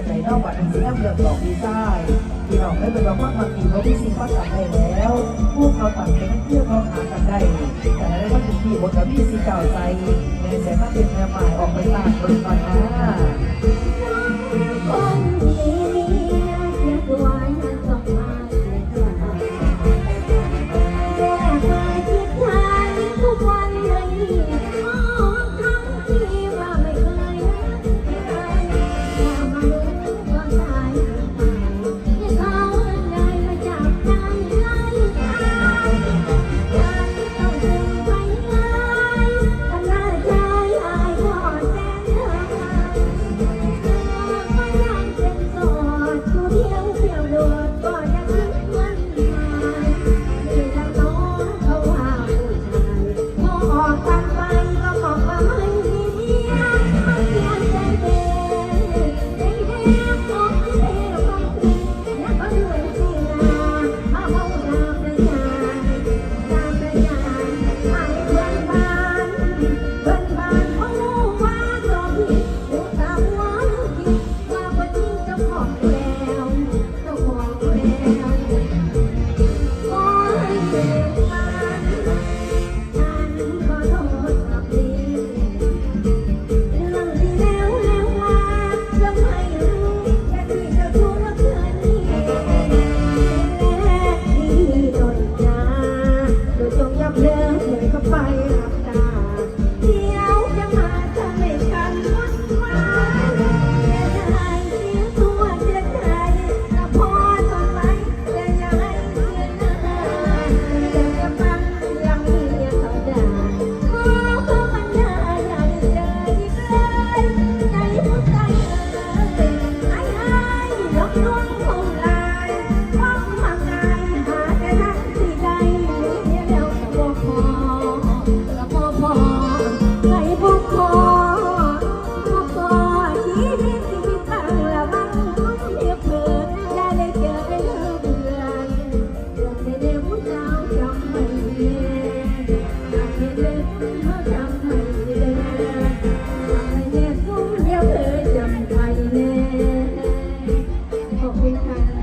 จังไหนนอกบัดนี้สิน้ำเรื่องดอกดีได้พี่น้องได้เป็นว่าความมันดีเขาที่สิ่งว่าตัดได้แล้วพวกเขาตัดเองเพื่อเขาหากันได้ แต่ในวันที่พี่บนกับพี่สีเก่าใจในแสงมาเป็นแม่หมายออกไปตากบนตอนหน้า 嗯